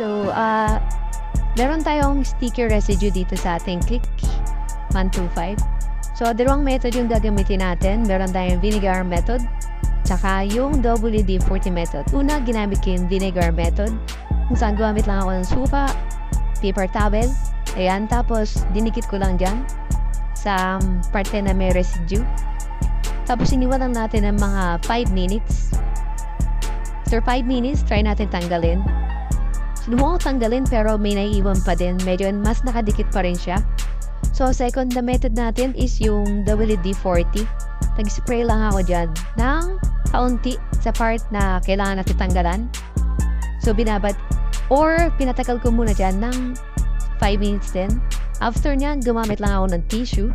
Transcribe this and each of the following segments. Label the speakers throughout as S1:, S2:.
S1: So, ah, meron tayong sticker residue dito sa ating click 125. So, dalawang method yung gagamitin natin. Meron tayong vinegar method, tsaka yung WD-40 method. Una, ginamit ko yung vinegar method, kung saan gumamit lang ako ng suka, paper towel, ayan, tapos dinikit ko lang dyan sa um, parte na may residue. Tapos iniwan natin ng mga 5 minutes. After 5 minutes, try natin tanggalin. Ko tanggalin pero may naiiwan pa din. Medyo mas nakadikit pa rin siya. So, second na method natin is yung WD-40. Nag-spray lang ako dyan ng kaunti sa part na kailangan natin tanggalan. So, binabat or pinatagal ko muna dyan ng 5 minutes din. After nyan, gumamit lang ako ng tissue.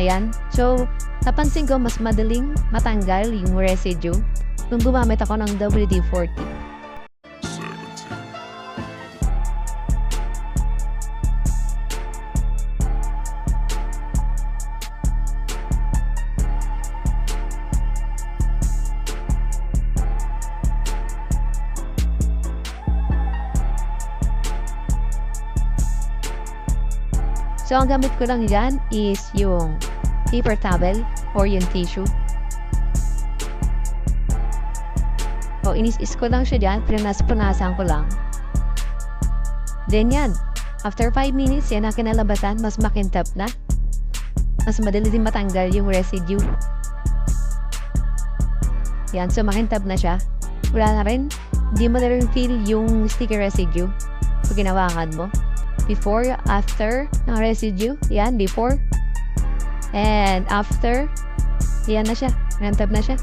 S1: Ayan. So, napansin ko mas madaling matanggal yung residue nung gumamit ako ng WD-40. So, ang gamit ko lang dyan is yung paper towel or yung tissue. O, inis-is ko lang siya dyan, pinas-punasan ko lang. Then yan, after 5 minutes, yan ang kinalabasan, mas makintab na. Mas madali din matanggal yung residue. Yan, so makintab na siya. Wala na rin, hindi mo na rin feel yung sticky residue pag ginawakan mo before, after ng residue. Yan, before. And after, yan na siya. Rantab na siya.